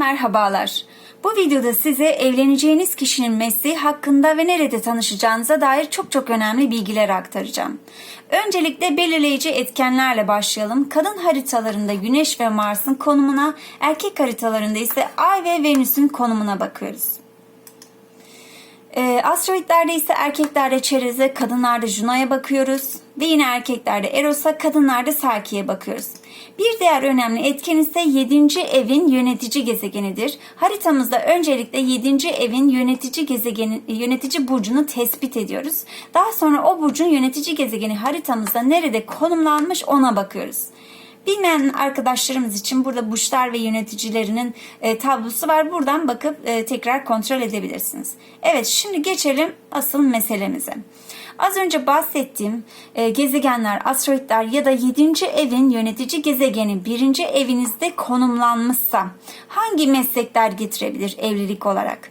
merhabalar. Bu videoda size evleneceğiniz kişinin mesleği hakkında ve nerede tanışacağınıza dair çok çok önemli bilgiler aktaracağım. Öncelikle belirleyici etkenlerle başlayalım. Kadın haritalarında Güneş ve Mars'ın konumuna, erkek haritalarında ise Ay ve Venüs'ün konumuna bakıyoruz. E, asteroidlerde ise erkeklerde Ceres'e, kadınlarda Juno'ya bakıyoruz. Ve yine erkeklerde Eros'a, kadınlarda Saki'ye bakıyoruz. Bir diğer önemli etken ise 7. evin yönetici gezegenidir. Haritamızda öncelikle 7. evin yönetici gezegeni, yönetici burcunu tespit ediyoruz. Daha sonra o burcun yönetici gezegeni haritamızda nerede konumlanmış ona bakıyoruz. Bilmeyen arkadaşlarımız için burada burçlar ve yöneticilerinin e, tablosu var. Buradan bakıp e, tekrar kontrol edebilirsiniz. Evet şimdi geçelim asıl meselemize. Az önce bahsettiğim e, gezegenler, asteroidler ya da 7. evin yönetici gezegeni 1. evinizde konumlanmışsa hangi meslekler getirebilir evlilik olarak?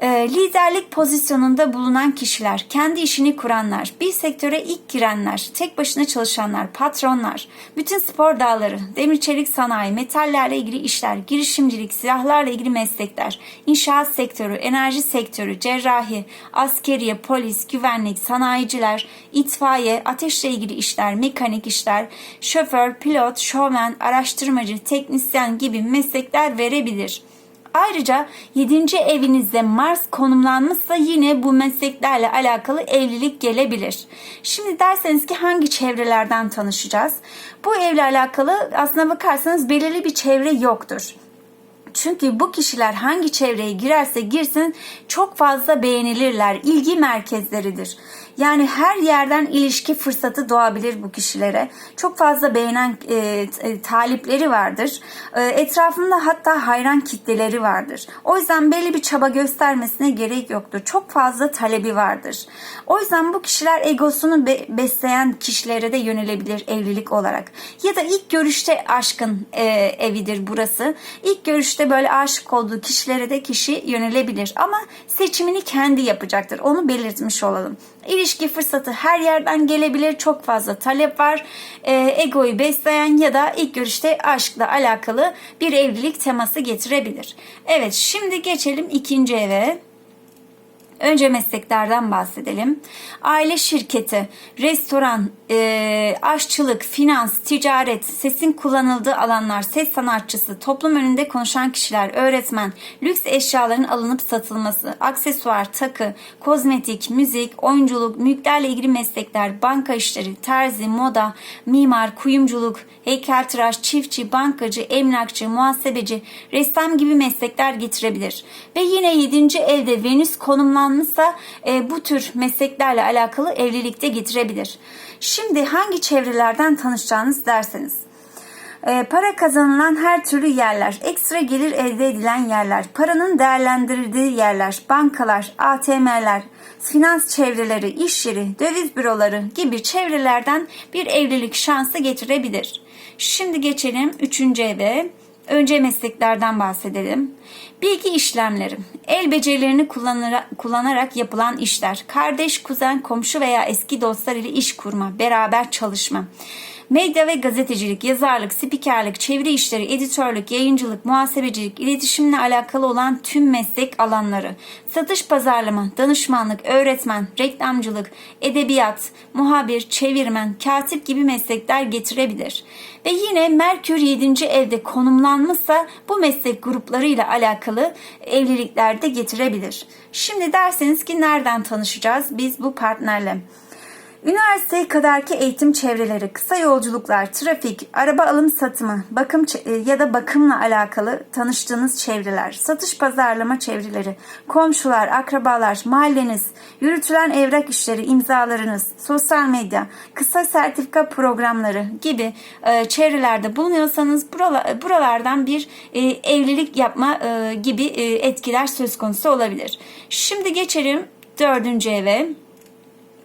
E, liderlik pozisyonunda bulunan kişiler, kendi işini kuranlar, bir sektöre ilk girenler, tek başına çalışanlar, patronlar, bütün spor dalları, demir çelik sanayi, metallerle ilgili işler, girişimcilik, silahlarla ilgili meslekler, inşaat sektörü, enerji sektörü, cerrahi, askeriye, polis, güvenlik, sanayiciler, itfaiye, ateşle ilgili işler, mekanik işler, şoför, pilot, şovmen, araştırmacı, teknisyen gibi meslekler verebilir. Ayrıca 7. evinizde Mars konumlanmışsa yine bu mesleklerle alakalı evlilik gelebilir. Şimdi derseniz ki hangi çevrelerden tanışacağız? Bu evle alakalı aslına bakarsanız belirli bir çevre yoktur. Çünkü bu kişiler hangi çevreye girerse girsin çok fazla beğenilirler. İlgi merkezleridir. Yani her yerden ilişki fırsatı doğabilir bu kişilere. Çok fazla beğenen e, e, talipleri vardır. E, etrafında hatta hayran kitleleri vardır. O yüzden belli bir çaba göstermesine gerek yoktur. Çok fazla talebi vardır. O yüzden bu kişiler egosunu be, besleyen kişilere de yönelebilir evlilik olarak. Ya da ilk görüşte aşkın e, evidir burası. İlk görüşte böyle aşık olduğu kişilere de kişi yönelebilir. Ama seçimini kendi yapacaktır. Onu belirtmiş olalım. İlişki fırsatı her yerden gelebilir. Çok fazla talep var. E, egoyu besleyen ya da ilk görüşte aşkla alakalı bir evlilik teması getirebilir. Evet şimdi geçelim ikinci eve. Önce mesleklerden bahsedelim. Aile şirketi, restoran, e, aşçılık, finans, ticaret, sesin kullanıldığı alanlar, ses sanatçısı, toplum önünde konuşan kişiler, öğretmen, lüks eşyaların alınıp satılması, aksesuar, takı, kozmetik, müzik, oyunculuk, mülklerle ilgili meslekler, banka işleri, terzi, moda, mimar, kuyumculuk, heykeltıraş, çiftçi, bankacı, emlakçı, muhasebeci, ressam gibi meslekler getirebilir. Ve yine 7. evde Venüs konumlanmışsa e, bu tür mesleklerle alakalı evlilikte getirebilir. Şimdi hangi çevrelerden tanışacağınız derseniz. E, para kazanılan her türlü yerler, ekstra gelir elde edilen yerler, paranın değerlendirildiği yerler, bankalar, ATM'ler, finans çevreleri, iş yeri, döviz büroları gibi çevrelerden bir evlilik şansı getirebilir. Şimdi geçelim 3. eve. Önce mesleklerden bahsedelim. Bilgi işlemleri, el becerilerini kullanarak, kullanarak yapılan işler, kardeş, kuzen, komşu veya eski dostlar ile iş kurma, beraber çalışma. Medya ve gazetecilik, yazarlık, spikerlik, çeviri işleri, editörlük, yayıncılık, muhasebecilik, iletişimle alakalı olan tüm meslek alanları, satış pazarlama, danışmanlık, öğretmen, reklamcılık, edebiyat, muhabir, çevirmen, katip gibi meslekler getirebilir. Ve yine Merkür 7. evde konumlanmışsa bu meslek gruplarıyla alakalı evlilikler de getirebilir. Şimdi derseniz ki nereden tanışacağız biz bu partnerle? Üniversiteye kadarki eğitim çevreleri, kısa yolculuklar, trafik, araba alım satımı, bakım e, ya da bakımla alakalı tanıştığınız çevreler, satış pazarlama çevreleri, komşular, akrabalar, mahalleniz, yürütülen evrak işleri, imzalarınız, sosyal medya, kısa sertifika programları gibi e, çevrelerde bulunuyorsanız buralardan bir e, evlilik yapma gibi etkiler söz konusu olabilir. Şimdi geçelim dördüncü eve.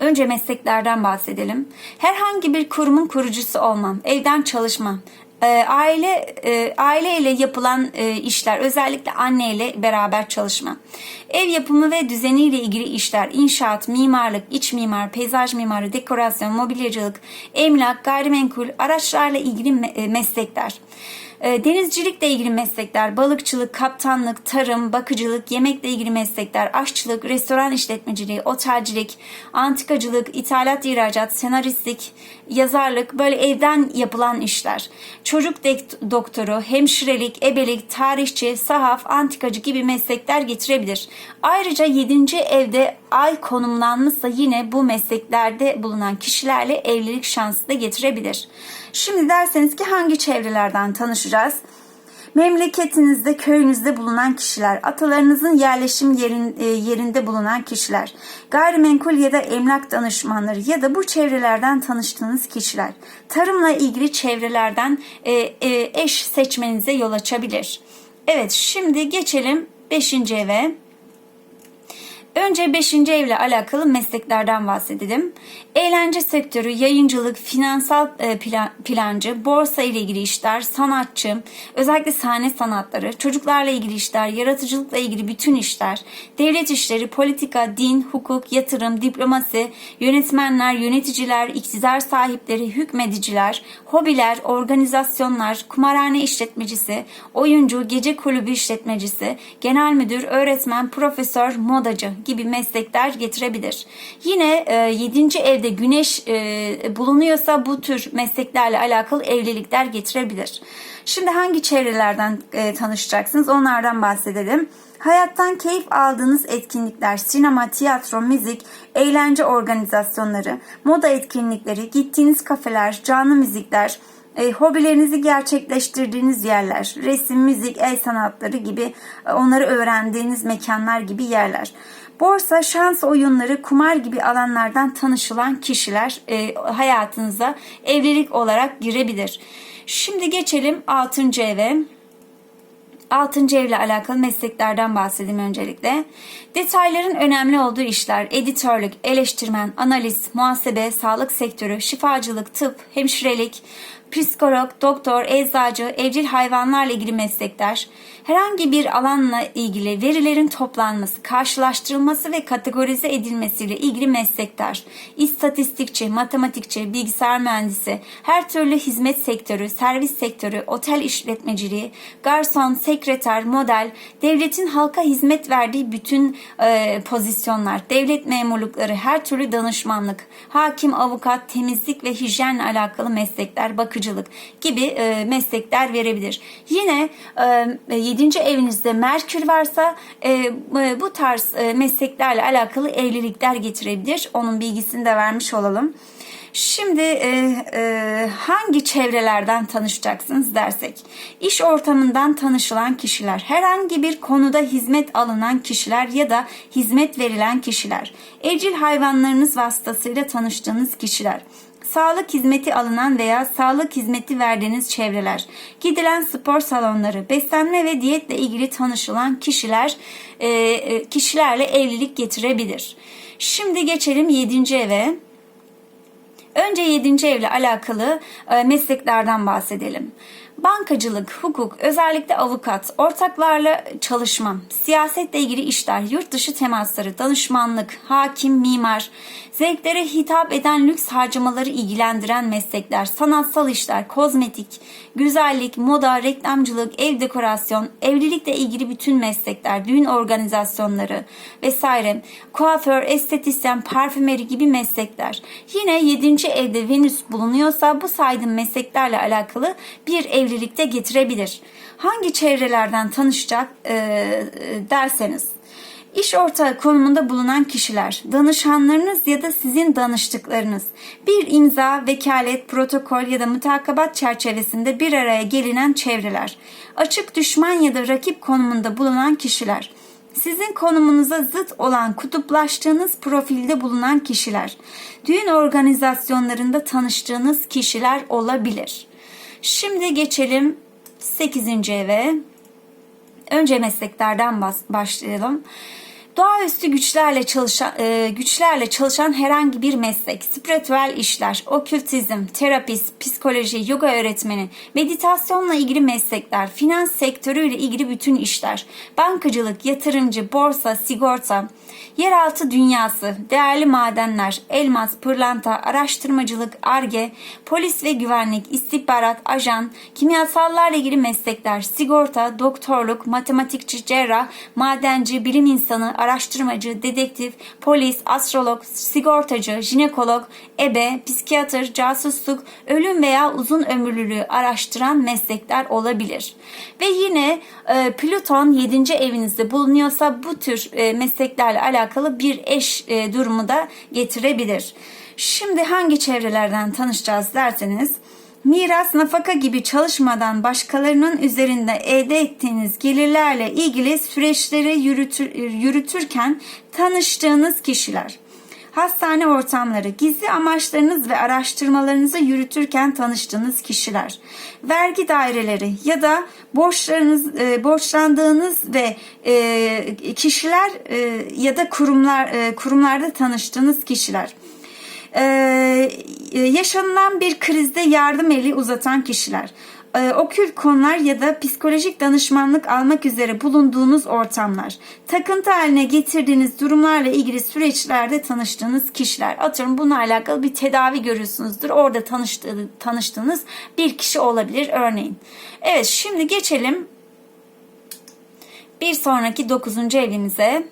Önce mesleklerden bahsedelim. Herhangi bir kurumun kurucusu olmam, evden çalışmam, e, aile e, aile ile yapılan e, işler özellikle anne ile beraber çalışma ev yapımı ve düzeni ile ilgili işler inşaat mimarlık iç mimar peyzaj mimarı dekorasyon mobilyacılık emlak gayrimenkul araçlarla ilgili meslekler E, denizcilikle ilgili meslekler, balıkçılık, kaptanlık, tarım, bakıcılık, yemekle ilgili meslekler, aşçılık, restoran işletmeciliği, otelcilik, antikacılık, ithalat, ihracat, senaristlik, yazarlık, böyle evden yapılan işler. Çocuk doktoru, hemşirelik, ebelik, tarihçi, sahaf, antikacı gibi meslekler getirebilir. Ayrıca 7. evde ay konumlanmışsa yine bu mesleklerde bulunan kişilerle evlilik şansı da getirebilir. Şimdi derseniz ki hangi çevrelerden tanışacağız? Memleketinizde, köyünüzde bulunan kişiler, atalarınızın yerleşim yerin, e, yerinde bulunan kişiler, gayrimenkul ya da emlak danışmanları ya da bu çevrelerden tanıştığınız kişiler, tarımla ilgili çevrelerden e, e, eş seçmenize yol açabilir. Evet, şimdi geçelim 5. eve. Önce 5. evle alakalı mesleklerden bahsedelim. Eğlence sektörü, yayıncılık, finansal e, plan, plancı, borsa ile ilgili işler, sanatçı, özellikle sahne sanatları, çocuklarla ilgili işler, yaratıcılıkla ilgili bütün işler, devlet işleri, politika, din, hukuk, yatırım, diplomasi, yönetmenler, yöneticiler, iktidar sahipleri, hükmediciler, hobiler, organizasyonlar, kumarhane işletmecisi, oyuncu, gece kulübü işletmecisi, genel müdür, öğretmen, profesör, modacı gibi meslekler getirebilir. Yine e, 7. evde güneş e, bulunuyorsa bu tür mesleklerle alakalı evlilikler getirebilir. Şimdi hangi çevrelerden e, tanışacaksınız onlardan bahsedelim. Hayattan keyif aldığınız etkinlikler, sinema, tiyatro, müzik, eğlence organizasyonları, moda etkinlikleri, gittiğiniz kafeler, canlı müzikler, e, hobilerinizi gerçekleştirdiğiniz yerler, resim, müzik, el sanatları gibi e, onları öğrendiğiniz mekanlar gibi yerler. Borsa, şans oyunları, kumar gibi alanlardan tanışılan kişiler e, hayatınıza evlilik olarak girebilir. Şimdi geçelim 6. eve. 6. evle alakalı mesleklerden bahsedeyim öncelikle. Detayların önemli olduğu işler editörlük, eleştirmen, analiz, muhasebe, sağlık sektörü, şifacılık, tıp, hemşirelik, psikolog, doktor, eczacı, evcil hayvanlarla ilgili meslekler, herhangi bir alanla ilgili verilerin toplanması, karşılaştırılması ve kategorize edilmesiyle ilgili meslekler, istatistikçi, matematikçi, bilgisayar mühendisi, her türlü hizmet sektörü, servis sektörü, otel işletmeciliği, garson, sekreter, model, devletin halka hizmet verdiği bütün e, pozisyonlar, devlet memurlukları, her türlü danışmanlık, hakim, avukat, temizlik ve hijyenle alakalı meslekler, bakıcılık gibi e, meslekler verebilir. Yine e, 7. evinizde Merkür varsa e, e, bu tarz e, mesleklerle alakalı evlilikler getirebilir. Onun bilgisini de vermiş olalım. Şimdi e, e, hangi çevrelerden tanışacaksınız dersek, iş ortamından tanışılan kişiler, herhangi bir konuda hizmet alınan kişiler ya da hizmet verilen kişiler, evcil hayvanlarınız vasıtasıyla tanıştığınız kişiler, sağlık hizmeti alınan veya sağlık hizmeti verdiğiniz çevreler, gidilen spor salonları, beslenme ve diyetle ilgili tanışılan kişiler e, kişilerle evlilik getirebilir. Şimdi geçelim 7. eve. Önce 7. evle alakalı e, mesleklerden bahsedelim. Bankacılık, hukuk, özellikle avukat, ortaklarla çalışma, siyasetle ilgili işler, yurt dışı temasları, danışmanlık, hakim, mimar, zevklere hitap eden lüks harcamaları ilgilendiren meslekler, sanatsal işler, kozmetik, güzellik, moda, reklamcılık, ev dekorasyon, evlilikle ilgili bütün meslekler, düğün organizasyonları vesaire, kuaför, estetisyen, parfümeri gibi meslekler. Yine 7. evde Venüs bulunuyorsa bu saydığım mesleklerle alakalı bir evlilikte getirebilir. Hangi çevrelerden tanışacak e, derseniz İş ortağı konumunda bulunan kişiler, danışanlarınız ya da sizin danıştıklarınız, bir imza, vekalet, protokol ya da mutakabat çerçevesinde bir araya gelinen çevreler, açık düşman ya da rakip konumunda bulunan kişiler, sizin konumunuza zıt olan kutuplaştığınız profilde bulunan kişiler, düğün organizasyonlarında tanıştığınız kişiler olabilir. Şimdi geçelim 8. eve. Önce mesleklerden başlayalım. Doğaüstü güçlerle çalışan, e, güçlerle çalışan herhangi bir meslek, spiritüel işler, okültizm, terapist, psikoloji, yoga öğretmeni, meditasyonla ilgili meslekler, finans sektörüyle ilgili bütün işler, bankacılık, yatırımcı, borsa, sigorta, yeraltı dünyası, değerli madenler, elmas, pırlanta, araştırmacılık, arge, polis ve güvenlik, istihbarat, ajan, kimyasallarla ilgili meslekler, sigorta, doktorluk, matematikçi, cerrah, madenci, bilim insanı, araştırmacı, dedektif, polis, astrolog, sigortacı, jinekolog, ebe, psikiyatr, casusluk, ölüm veya uzun ömürlülüğü araştıran meslekler olabilir. Ve yine e, Plüton 7. evinizde bulunuyorsa bu tür e, mesleklerle alakalı bir eş e, durumu da getirebilir. Şimdi hangi çevrelerden tanışacağız derseniz miras, nafaka gibi çalışmadan başkalarının üzerinde elde ettiğiniz gelirlerle ilgili süreçleri yürütür, yürütürken tanıştığınız kişiler. Hastane ortamları, gizli amaçlarınız ve araştırmalarınızı yürütürken tanıştığınız kişiler. Vergi daireleri ya da borçlarınız, e, borçlandığınız ve e, kişiler e, ya da kurumlar kurumlarda tanıştığınız kişiler ee, yaşanılan bir krizde yardım eli uzatan kişiler, ee, okült konular ya da psikolojik danışmanlık almak üzere bulunduğunuz ortamlar, takıntı haline getirdiğiniz durumlarla ilgili süreçlerde tanıştığınız kişiler. Atıyorum bununla alakalı bir tedavi görüyorsunuzdur. Orada tanıştığı, tanıştığınız bir kişi olabilir örneğin. Evet şimdi geçelim bir sonraki dokuzuncu evimize.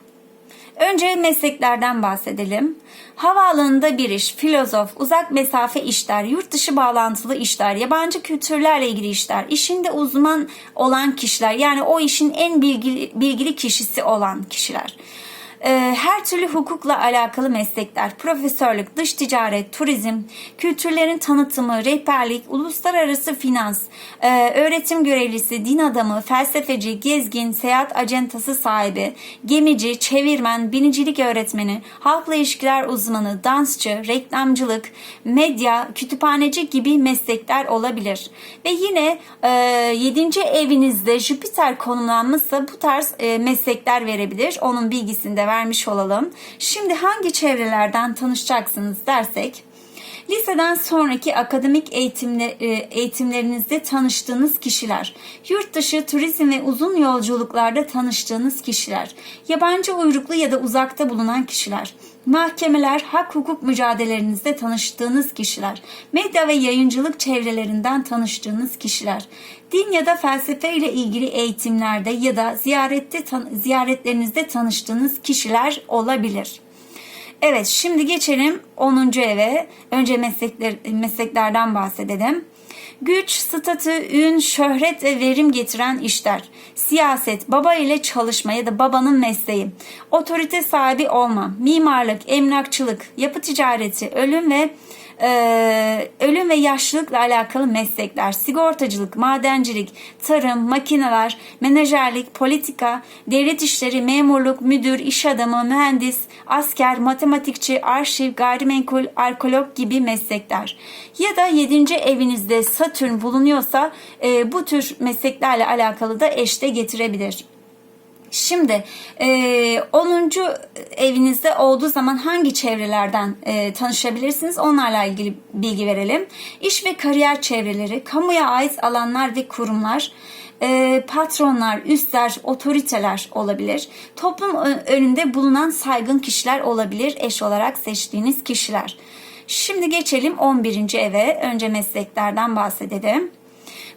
Önce mesleklerden bahsedelim. Havaalanında bir iş, filozof, uzak mesafe işler, yurt dışı bağlantılı işler, yabancı kültürlerle ilgili işler, işinde uzman olan kişiler yani o işin en bilgili, bilgili kişisi olan kişiler. Ee, her türlü hukukla alakalı meslekler, profesörlük, dış ticaret, turizm, kültürlerin tanıtımı, rehberlik, uluslararası finans, e, öğretim görevlisi, din adamı, felsefeci, gezgin, seyahat acentası sahibi, gemici, çevirmen, binicilik öğretmeni, halkla ilişkiler uzmanı, dansçı, reklamcılık, medya, kütüphaneci gibi meslekler olabilir. Ve yine e, 7. evinizde Jüpiter konumlanmışsa bu tarz meslekler verebilir. Onun bilgisini vermiş olalım. Şimdi hangi çevrelerden tanışacaksınız dersek Liseden sonraki akademik eğitimle, e, eğitimlerinizde tanıştığınız kişiler, yurt dışı turizm ve uzun yolculuklarda tanıştığınız kişiler, yabancı uyruklu ya da uzakta bulunan kişiler, mahkemeler, hak hukuk mücadelelerinizde tanıştığınız kişiler, medya ve yayıncılık çevrelerinden tanıştığınız kişiler, din ya da felsefe ile ilgili eğitimlerde ya da ziyarette ziyaretlerinizde tanıştığınız kişiler olabilir. Evet şimdi geçelim 10. eve. Önce meslekler, mesleklerden bahsedelim. Güç, statü, ün, şöhret ve verim getiren işler. Siyaset, baba ile çalışma ya da babanın mesleği. Otorite sahibi olma, mimarlık, emlakçılık, yapı ticareti, ölüm ve e, ölüm ve yaşlılıkla alakalı meslekler, sigortacılık, madencilik, tarım, makineler, menajerlik, politika, devlet işleri, memurluk, müdür, iş adamı, mühendis, asker, matematikçi, arşiv, gayrimenkul, arkeolog gibi meslekler. Ya da 7. evinizde Satürn bulunuyorsa e, bu tür mesleklerle alakalı da eşte getirebilir. Şimdi e, 10. evinizde olduğu zaman hangi çevrelerden e, tanışabilirsiniz? Onlarla ilgili bilgi verelim. İş ve kariyer çevreleri, kamuya ait alanlar ve kurumlar, e, patronlar, üstler, otoriteler olabilir. Toplum önünde bulunan saygın kişiler olabilir eş olarak seçtiğiniz kişiler. Şimdi geçelim 11. eve. Önce mesleklerden bahsedelim.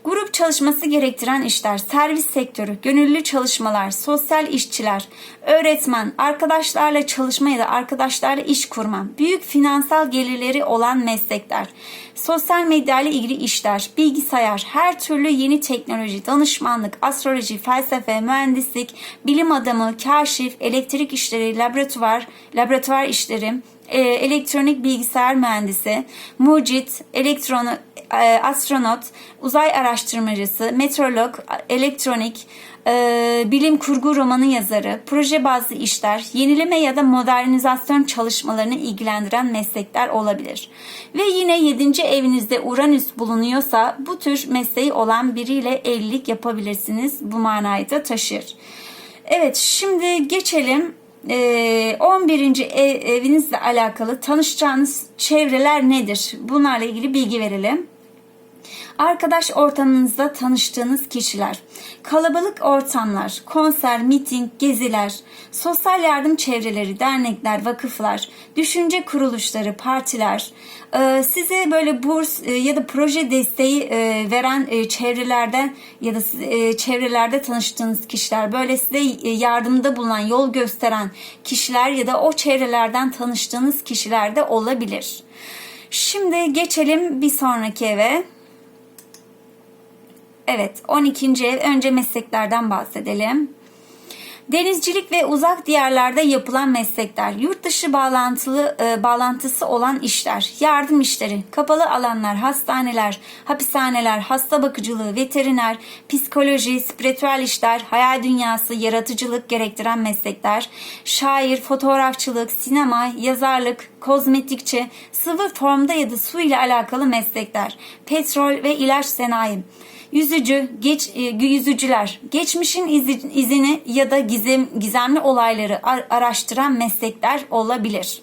Grup çalışması gerektiren işler, servis sektörü, gönüllü çalışmalar, sosyal işçiler, öğretmen, arkadaşlarla çalışma ya da arkadaşlarla iş kurma, büyük finansal gelirleri olan meslekler, sosyal medya ile ilgili işler, bilgisayar, her türlü yeni teknoloji, danışmanlık, astroloji, felsefe, mühendislik, bilim adamı, kaşif, elektrik işleri, laboratuvar, laboratuvar işleri, e, elektronik bilgisayar mühendisi, mucit, elektronu, e, astronot, uzay araştırmacısı, meteorolog, elektronik, e, bilim kurgu romanı yazarı, proje bazlı işler, yenileme ya da modernizasyon çalışmalarını ilgilendiren meslekler olabilir. Ve yine 7. evinizde Uranüs bulunuyorsa bu tür mesleği olan biriyle evlilik yapabilirsiniz. Bu manayı da taşır. Evet şimdi geçelim Ee, 11. ev, evinizle alakalı tanışacağınız çevreler nedir? Bunlarla ilgili bilgi verelim. Arkadaş ortamınızda tanıştığınız kişiler, kalabalık ortamlar, konser, miting, geziler, sosyal yardım çevreleri, dernekler, vakıflar, düşünce kuruluşları, partiler, e, size böyle burs e, ya da proje desteği e, veren çevrelerden ya da çevrelerde tanıştığınız kişiler, böyle size yardımda bulunan, yol gösteren kişiler ya da o çevrelerden tanıştığınız kişiler de olabilir. Şimdi geçelim bir sonraki eve. Evet 12. ev önce mesleklerden bahsedelim. Denizcilik ve uzak diyarlarda yapılan meslekler, yurt dışı bağlantılı e, bağlantısı olan işler, yardım işleri, kapalı alanlar, hastaneler, hapishaneler, hasta bakıcılığı, veteriner, psikoloji, spiritüel işler, hayal dünyası, yaratıcılık gerektiren meslekler, şair, fotoğrafçılık, sinema, yazarlık, kozmetikçi, sıvı formda ya da su ile alakalı meslekler, petrol ve ilaç sanayi, Yüzücü, geç, e, yüzücüler, geçmişin izi, izini ya da gizem, gizemli olayları ar- araştıran meslekler olabilir.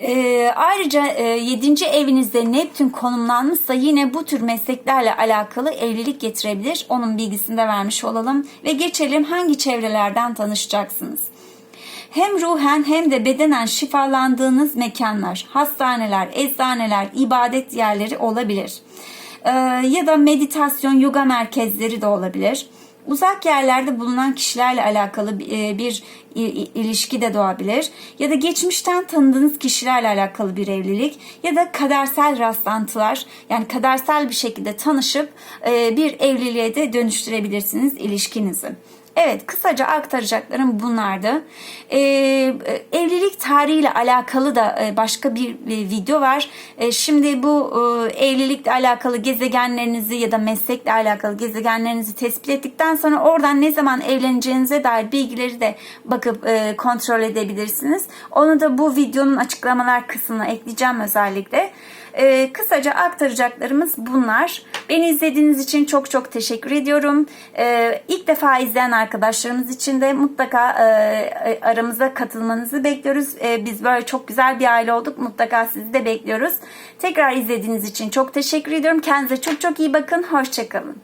E, ayrıca e, 7. evinizde Neptün konumlanmışsa yine bu tür mesleklerle alakalı evlilik getirebilir. Onun bilgisini de vermiş olalım ve geçelim hangi çevrelerden tanışacaksınız. Hem ruhen hem de bedenen şifalandığınız mekanlar, hastaneler, eczaneler, ibadet yerleri olabilir. Ee, ya da meditasyon, yoga merkezleri de olabilir. Uzak yerlerde bulunan kişilerle alakalı e, bir i- ilişki de doğabilir. Ya da geçmişten tanıdığınız kişilerle alakalı bir evlilik ya da kadersel rastlantılar yani kadersel bir şekilde tanışıp e, bir evliliğe de dönüştürebilirsiniz ilişkinizi. Evet kısaca aktaracaklarım bunlardı. Ee, evlilik tarihiyle alakalı da e, başka bir e, video var. E, şimdi bu e, evlilikle alakalı gezegenlerinizi ya da meslekle alakalı gezegenlerinizi tespit ettikten sonra oradan ne zaman evleneceğinize dair bilgileri de bakıp e, kontrol edebilirsiniz. Onu da bu videonun açıklamalar kısmına ekleyeceğim özellikle. Ee, kısaca aktaracaklarımız bunlar. Beni izlediğiniz için çok çok teşekkür ediyorum. Ee, ilk defa izleyen arkadaşlarımız için de mutlaka e, aramıza katılmanızı bekliyoruz. Ee, biz böyle çok güzel bir aile olduk. Mutlaka sizi de bekliyoruz. Tekrar izlediğiniz için çok teşekkür ediyorum. Kendinize çok çok iyi bakın. Hoşçakalın.